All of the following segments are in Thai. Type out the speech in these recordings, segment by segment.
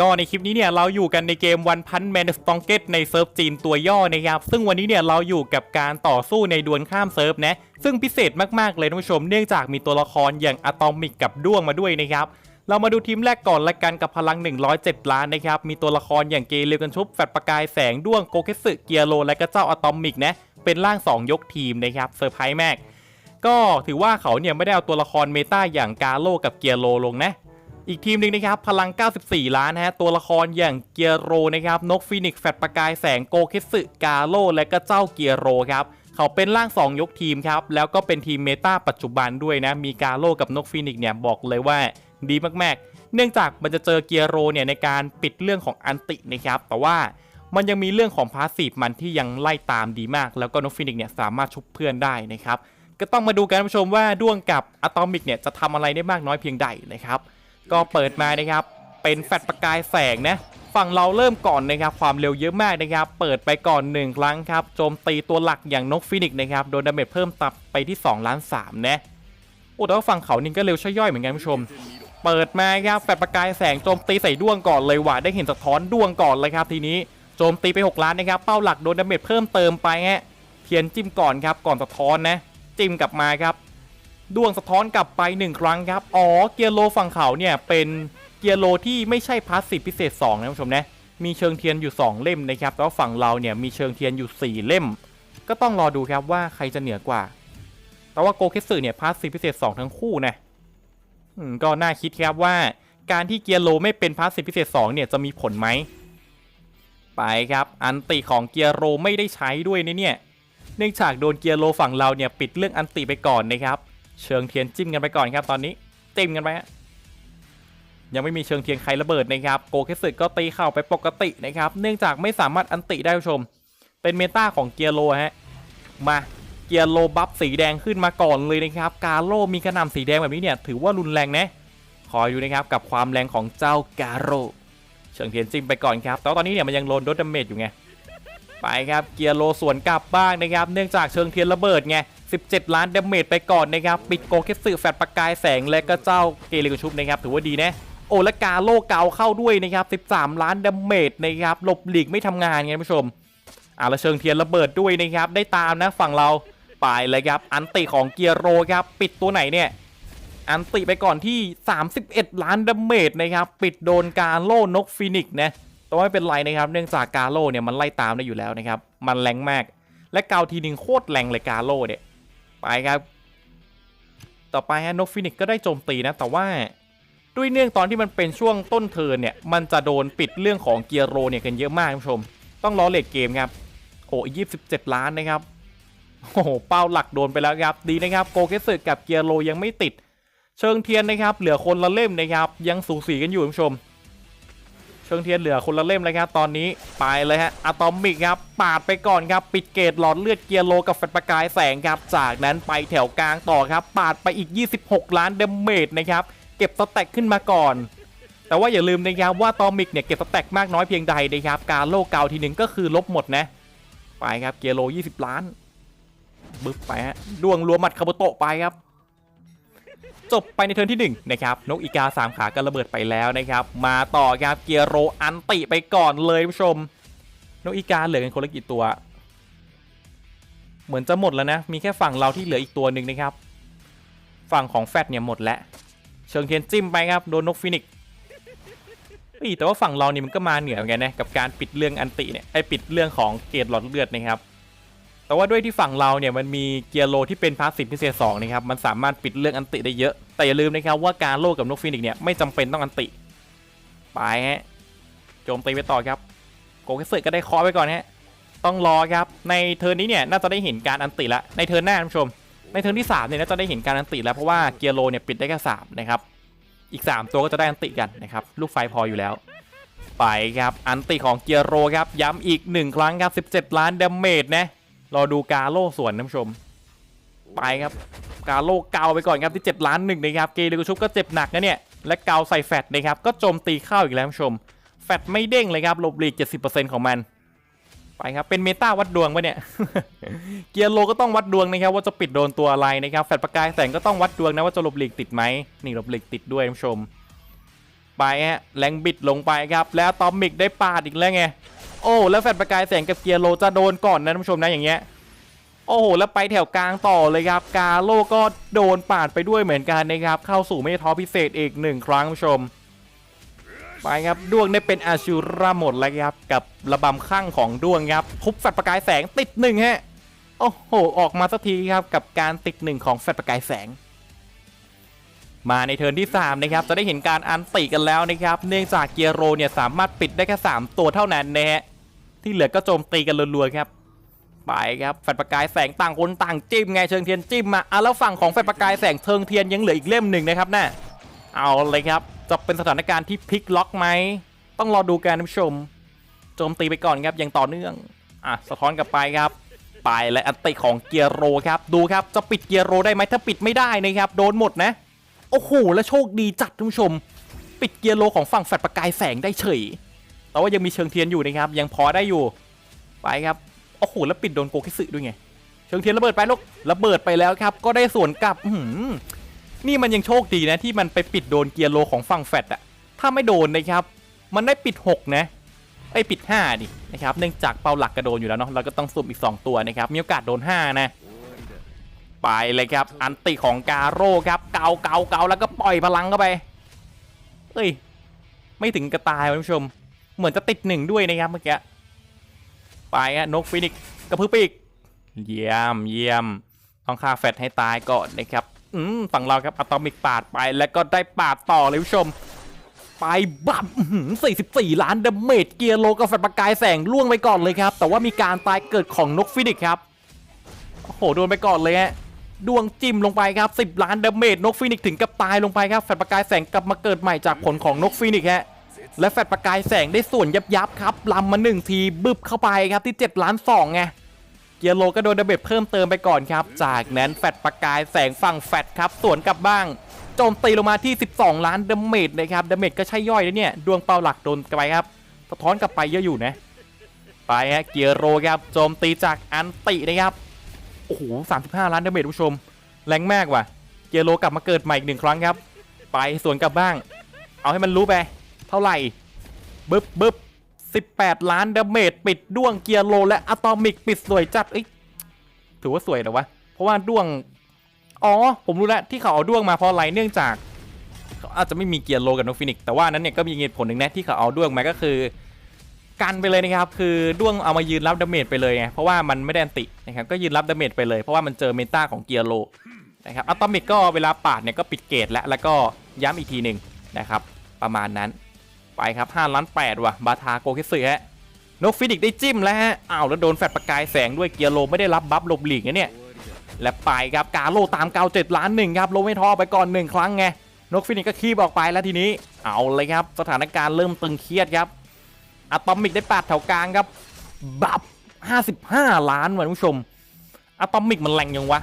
ก็ในคลิปนี้เนี่ยเราอยู่กันในเกมวันพันแมนสตองเกตในเซิร์ฟจีนตัวย่อนะครับ ซึ่งวันนี้เนี่ยเราอยู่กับการต่อสู้ในดวลข้ามเซิร์ฟนะ ซึ่งพิเศษมากๆเลยท่านผู้ชมเนื่องจากมีตัวละครอย่างอะตอมิกกับด้วงมาด้วยนะครับ เรามาดูทีมแรกก่อนละกันกับพลัง 107 ล้านนะครับ มีตัวละครอย่างเกเรกันชุบแฟดประกายแสงด้วงโกเคสึเกียโรและก็เจ้าอะตอมิกนะ เป็นร่าง 2 ยกทีมนะครับเซอร์ไพรส์มากก็ถือว่าเขาเนี่ยไม่ได้เอาตัวละครเมตาอย่างกาโลกับเกียโรลงนะ อีกทีมหนึ่งนะครับพลัง 94 ล้านนะฮะตัวละครอย่างเกียโรนะครับนกฟีนิกซ์แฟดประกายแสงโกเคสึกาโลและก็เจ้าเกียโรครับเขาเป็นร่าง 2 ยกทีมครับ แล้วก็เป็นทีมเมตาปัจจุบันด้วยนะ มีกาโลกับนกฟีนิกเนี่ยบอกเลยว่าดีมากๆ เนื่องจากมันจะเจอเกียโรเนี่ยในการปิดเรื่องของอันตินะครับ แต่ว่ามันยังมีเรื่องของพาสซีฟมันที่ยังไล่ตามดีมาก แล้วก็นกฟีนิกเนี่ยสามารถชุบเพื่อนได้นะครับ ก็ต้องมาดูกันท่านผู้ชมว่าด้วงกับอะตอมิกเนี่ยจะทำอะไรได้มากน้อยเพียงใดนะครับ ก็เปิดมานะครับ เป็นแฟลชประกายแสงนะฝั่งเราเริ่มก่อนนะครับความเร็วเยอะมากนะครับ เปิดไปก่อน 1 ครั้งครับโจมตีตัวหลักอย่างนกฟินิกนะครับโดนดาเมจเพิ่มตับไปที่2ล้าน3นะโอ้แต่ว่าฝั่งเขานี่ก็เร็วช่ย่อยเหมือนกันผู้ชม เปิดมาครับแฟลชประกายแสงโจมตีใส่ด้วงก่อนเลยว่ะได้เห็นสะท้อนด้วงก่อนเลยครับทีนี้โจมตีไป 6 ล้านนะครับเป้าหลักโดนดาเมจเพิ่มเติมไปฮะเทียนจิ้มก่อนครับก่อนสะท้อนนะจิ้มกลับมาครับ ดวงสะท้อนกลับไป 1 ครั้งครับ อ๋อ เกียร์โลฝั่งเขาเนี่ย เป็นเกียร์โลที่ไม่ใช่พาสซีฟพิเศษ2นะผู้ชมนะ มีเชิงเทียนอยู่ 2 เล่มนะครับ แล้วฝั่งเราเนี่ยมีเชิงเทียนอยู่ 4 เล่ม ก็ต้องรอดูครับว่าใครจะเหนือกว่า แต่ว่าโกเคสึเนี่ยพาสซีฟพิเศษ 2 ทั้งคู่นะก็น่าคิดครับว่าการที่เกียร์โลไม่เป็นพาสซีฟพิเศษ2เนี่ยจะมีผลไหม ไปครับ อันติของเกียร์โรไม่ได้ใช้ด้วยนเนี่ย เนื่องจากโดนเกียร์โลฝั่งเราเนี่ยปิดเรื่องอันติไปก่อนนะครับ เชิงเทียนจิ้มกันไปก่อนครับตอนนี้จิ้มกันไปฮะยังไม่มีเชิงเทียนใครระเบิดนะครับโกเคสึก็ตีเข่าไปปกตินะครับ เนื่องจากไม่สามารถอันติได้ผู้ชม เป็นเมตาของเกียร์โลฮะมาเกียร์โลบัฟสีแดงขึ้นมาก่อนเลยนะครับ กาโลมีกระนำสีแดงแบบนี้เนี่ย ถือว่ารุนแรงนะคอยดูนะครับกับความแรงของเจ้ากาโรเชิงเทียนจิ้มไปก่อนครับแต่ว่าตอนนี้เนี่ยมันยังโดนดดาเมจอยู่ไง ไปครับเกียร์โลส่วนกลับบ้างนะครับเนื่องจากเชิงเทียนระเบิดไง 17 ล้านดาเมจไปก่อนนะครับปิดโกเคสึแฟดประกายแสงและก็เจ้าเกเรกุชุบนะครับถือว่าดีนะโอและกาโลเกาเข้าด้วยนะครับ 13 ล้านดาเมจนะครับหลบหลีกไม่ทำงานไงผู้ชมอ่าแล้วเชิงเทียนระเบิดด้วยนะครับได้ตามนะฝั่งเราไปเลยครับอันติของเกียร์โรครับปิดตัวไหนเนี่ยอันติไปก่อนที่ 31 ล้านดาเมจนะครับปิดโดนกาโลนกฟินิกนะ แต่ว่าไม่เป็นไรนะครับ เนื่องจากกาโลเนี่ยมันไล่ตามได้อยู่แล้วนะครับ มันแรงมาก และเกาทีนึงโคตรแรงเลยกาโลเนี่ย ไปครับ ต่อไปฮะนกฟินิกก็ได้โจมตีนะ แต่ว่าด้วยเนื่องตอนที่มันเป็นช่วงต้นเทิร์นเนี่ย มันจะโดนปิดเรื่องของเกียร์โรเนี่ยกันเยอะมากท่านผู้ชม ต้องรอเลดเกมครับ โอ้ยี่สิบเจ็ดล้านนะครับ โอ้โห เป้าหลักโดนไปแล้วครับ ดีนะครับ โกเกสึกับเกียร์โรยังไม่ติด เชิงเทียนนะครับ เหลือคนละเล่มนะครับ ยังสูสีกันอยู่ท่านผู้ชม เชิงเทียนเหลือคนละเล่มเลยครับตอนนี้ไปเลยฮะอะตอมิกครับปาดไปก่อนครับปิดเกตหลอดเลือดเกียร์โลกับแฟลประกายแสงครับจากนั้นไปแถวกลางต่อครับปาดไปอีก 26 ล้านเดเมจนะครับเก็บสแต็กขึ้นมาก่อน แต่ว่าอย่าลืมนะครับว่าตอมิกเนี่ยเก็บสแต็กมากน้อยเพียงใดนะครับการโลกเก่าทีหนึ่งก็คือลบหมดนะไปครับเกียร์โล 20 ล้านบึ๊บไปฮะดวงรวมหมัดคาโบโตะไปครับ จบไปในเทิร์นที่1นะครับนกอีกา 3 ขาก็ระเบิดไปแล้วนะครับ มาต่อครับเกียร์โรอันติไปก่อนเลยผู้ชม นกอีกาเหลือกันคนละกี่ตัว เหมือนจะหมดแล้วนะ มีแค่ฝั่งเราที่เหลืออีกตัวหนึ่งนะครับ ฝั่งของแฟตเนี่ยหมดแล้ว เชิงเทียนจิ้มไปครับโดนนกฟินิกแต่ว่าฝั่งเรานี่มันก็มาเหนือเหมือนกันนะกับการปิดเรื่องอันติเนี่ยไอปิดเรื่องของเกตหลอดเลือดนะครับ แต่ว่าด้วยที่ฝั่งเราเนี่ยมันมีเกียร์โลที่เป็นพาสซีฟพิเศษ2นะครับมันสามารถปิดเรื่องอันติได้เยอะ แต่อย่าลืมนะครับว่าการโลกับนกฟินิกเนี่ยไม่จำเป็นต้องอันติ ไปฮะโจมตีไปต่อครับโกเกสึก็ได้เคอไปก่อนฮะต้องรอครับในเทิร์นนี้เนี่ยน่าจะได้เห็นการอันติละในเทิร์นหน้าท่านผู้ชม ในเทิร์นที่3เนี่ยน่าจะได้เห็นการอันติแล้วเพราะว่าเกียร์โลเนี่ยปิดได้แค่3นะครับอีก 3 ตัวก็จะได้อันติกันนะครับลูกไฟพออยู่แล้วไปครับอันติของเกียร์โรครับย้ำอีก 1 ครั้งครับ 17 ล้านดาเมจนะ รอดูกาโลส่วนท่านผู้ชม ไปครับ กาโลเกาไปก่อนครับที่7ล้านหนึ่งนะครับ เกเรกุชุบก็เจ็บหนักนะเนี่ย และเกาใส่แฟตนะครับ ก็โจมตีเข้าอีกแล้วท่านผู้ชม แฟตไม่เด้งเลยครับลบหลีก 70%ของมัน ไปครับ เป็นเมตาวัดดวงปะเนี่ย เกียร์โลก็ต้องวัดดวงนะครับ ว่าจะปิดโดนตัวอะไรนะครับ แฟตประกายแสงก็ต้องวัดดวงนะว่าจะลบหลีกติดไหมนี่ลบหลีกติดด้วยท่านผู้ชม ไปฮะ แรงบิดลงไปครับ แล้วตอมมิกได้ปาดอีกแล้วไง โอ้แล้วแฟนประกายแสงกับเกียร์โลจะโดนก่อนนะท่านผู้ชมนะอย่างเงี้ยโอ้โหแล้วไปแถวกลางต่อเลยครับ กาโลก็โดนปาดไปด้วยเหมือนกันนะครับ เข้าสู่ไม่ท้อพิเศษอีกหนึ่งครั้งผู้ชม ไปครับดวงได้เป็นอาชูราหมดแล้วครับ กับระบำข้างของดวงครับทุบแฟลชประกายแสงติดหนึ่งฮะโอ้โห ออกมาสักทีครับกับการติดหนึ่งของแฟลชประกายแสง มาในเทิร์นที่3นะครับจะได้เห็นการอันติกันแล้วนะครับ เนื่องจากเกียร์โรเนี่ยสามารถปิดได้แค่3ตัวเท่านั้นนะฮะ ที่เหลือก็โจมตีกันรัวๆครับไปครับแฟลชประกายแสงต่างคนต่างจิ้มไงเชิงเทียนจิ้มมาอะแล้วฝั่งของแฟลชประกายแสงเชิงเทียนยังเหลืออีกเล่มหนึ่งนะครับน่ะเอาเลยครับจะเป็นสถานการณ์ที่พลิกล็อกไหมต้องรอดูกันท่านผู้ชม โจมตีไปก่อนครับย่างต่อเนื่องอะสะท้อนกลับไปครับ ไปและอันติของเกียร์โรครับดูครับจะปิดเกียร์โรได้ไหมถ้าปิดไม่ได้นะครับโดนหมดนะโอ้โหแล้วโชคดีจัดท่านผู้ชม ปิดเกียร์โลของฝั่งแฟลชประกายแสงได้เฉย แต่ว่ายังมีเชิงเทียนอยู่นะครับ ยังพอได้อยู่ ไปครับ โอ้โห แล้วปิดโดนโกคิสึด้วยไง เชิงเทียนระเบิดไปลูก ระเบิดไปแล้วครับ ก็ได้ส่วนกลับนี่มันยังโชคดีนะที่มันไปปิดโดนเกียร์โลของฝั่งแฟลชอะถ้าไม่โดนนะครับ มันได้ปิด 6 นะ ไอปิด5ดินะครับ เนื่องจากเป้าหลักกระโดนอยู่แล้วเนาะ เราก็ต้องสุ่มอีก 2 ตัวนะครับ มีโอกาสโดน 5 นะไปเลยครับ อันติของกาโร่ครับ เกาเกาเกาแล้วก็ปล่อยพลังเข้าไป เอ้ย ไม่ถึงกระตายคุณผู้ชม เหมือนจะติดหนึ่งด้วยนะครับเมื่อกี้ไปฮะนกฟินิกกระพือปีกเยี่ยมเยี่ยมต้องฆ่าแฟตให้ตายก่อนนะครับอืมฝั่งเราครับอะตอมิกปาดไปแล้วก็ได้ปาดต่อเลยคุณผู้ชม ไปบับอื้อหือ44 ล้านดาเมจเกียร์โลกับแฟตประกายแสงล่วงไปก่อนเลยครับ แต่ว่ามีการตายเกิดของนกฟินิกครับโอ้โหโดนไปก่อนเลยฮะดวงจิ้มลงไปครับ 10 ล้านดาเมจนกฟินิกถึงกับตายลงไปครับแฟตประกายแสงกลับมาเกิดใหม่จากผลของนกฟินิกฮะ และแฟตประกายแสงได้ส่วนยับยับครับลำมาหนึ่งทีบึบเข้าไปครับที่7ล้าน2ไงเกียร์โลก็โดนดาเมจเพิ่มเติมไปก่อนครับ จากนั้นแฟตประกายแสงฝั่งแฟตครับสวนกลับบ้างโจมตีลงมาที่ 12 ล้านดาเมจนะครับดาเมจก็ใช่ย่อยนะเนี่ยดวงเป้าหลักโดนไปครับสะท้อนกลับไปเยอะอยู่นะไปฮะเกียร์โรครับโจมตีจากอันตินะครับโอ้โห35 ล้านดาเมจผู้ชม แรงมากว่ะ เกียร์โรกลับมาเกิดใหม่อีกหนึ่งครั้งครับ ไปสวนกลับบ้าง เอาให้มันรู้ไป เท่าไหร่บึ๊บบึ๊บ18 ล้านดาเมจปิดด้วงเกียร์โลและอะตอมิกปิดสวยจัดเอ้ยถือว่าสวยเหรอวะ เพราะว่าด้วง อ๋อ ผมรู้แล้วที่เขาเอาด้วงมาเพราะอะไรเนื่องจาก เขาอาจจะไม่มีเกียร์โลกับนกฟินิกซ์แต่ว่านั้นเนี่ยก็มีเหตุผลหนึ่งนะที่เขาเอาด้วงมาก็คือกันไปเลยนะครับ คือด้วงเอามายืนรับดาเมจไปเลยไงเพราะว่ามันไม่ได้อันตินะครับก็ยืนรับดาเมจไปเลยเพราะว่ามันเจอเมตาของเกียร์โลนะครับอะตอมิกก็เวลาปาดเนี่ยก็ปิดเกตแล้วแล้วก็ย้ำอีกทีหนึ่งนะครับ ประมาณนั้น ไปครับ5ล้าน8ว่ะบาทาโกคิสึฮะนกฟินิกได้จิ้มแล้วฮะอ้าวแล้วโดนแฟดประกายแสงด้วยเกียร์โลไม่ได้รับบัฟหลบหลีกนะเนี่ยและไปครับกาโลตามเกา7ล้านหนึ่งครับโลไม่ท้อไปก่อนหนึ่งครั้งไงนกฟินิกก็ขี้บอกไปแล้วทีนี้ เอาเลยครับ สถานการณ์เริ่มตึงเครียดครับอะตอมิกได้ปาดแถวกลางครับบับ55 ล้านว่ะท่านผู้ชมอะตอมิกมันแรงยังวะ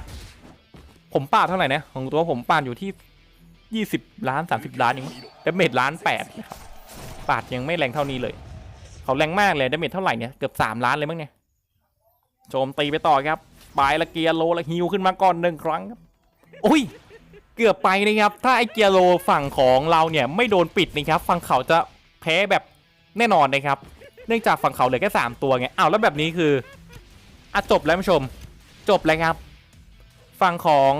ผมปาดเท่าไหร่นะของตัวผมปาดอยู่ที่ 20 ล้าน 30 ล้านองมั้งแต่เมดล้าน8นะครับ ปาดยังไม่แรงเท่านี้เลย เขาแรงมากเลยดาเมจเท่าไหร่เนี่ยเกือบ3ล้านเลยมั้งเนี่ยโจมตีไปต่อครับปลายละเกียร์โลละฮิวขึ้นมาก่อนหนึ่งครั้งครับโอ้ยเกือบไปนะครับ ถ้าไอเกียร์โลฝั่งของเราเนี่ยไม่โดนปิดนะครับ ฝั่งเขาจะแพ้แบบแน่นอนนะครับ เนื่องจากฝั่งเขาเหลือแค่3ตัวไงอ้าวแล้วแบบนี้คืออะจบแล้วผู้ชม จบแล้วครับ ฝั่งของ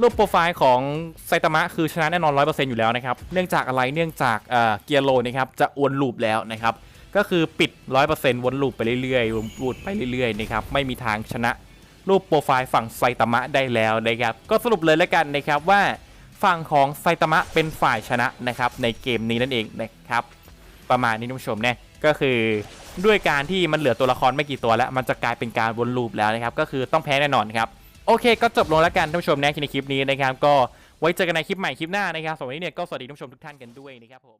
รูปโปรไฟล์ของไซตามะคือชนะแน่นอน100%อยู่แล้วนะครับเนื่องจากอะไรเนื่องจากเอ่อเกียร์โลนะครับจะวนลูปแล้วนะครับก็คือปิด100%วนลูปไปเรื่อยๆวนลูปไปเรื่อยๆนะครับไม่มีทางชนะรูปโปรไฟล์ฝั่งไซตามะได้แล้วนะครับก็สรุปเลยแล้วกันนะครับว่าฝั่งของไซตามะเป็นฝ่ายชนะนะครับในเกมนี้นั่นเองนะครับประมาณนี้ท่านผู้ชมเนี่ยก็คือด้วยการที่มันเหลือตัวละครไม่กี่ตัวแล้ว มันจะกลายเป็นการวนลูปแล้วนะครับก็คือต้องแพ้แน่นอนครับ โอเคก็จบลงแล้วกันท่านผู้ชมนะในคลิปนี้นะครับ ก็ไว้เจอกันในคลิปใหม่คลิปหน้านะครับสำหรับวันนี้เนี่ยก็สวัสดีท่านผู้ชมทุกท่านกันด้วยนะครับผม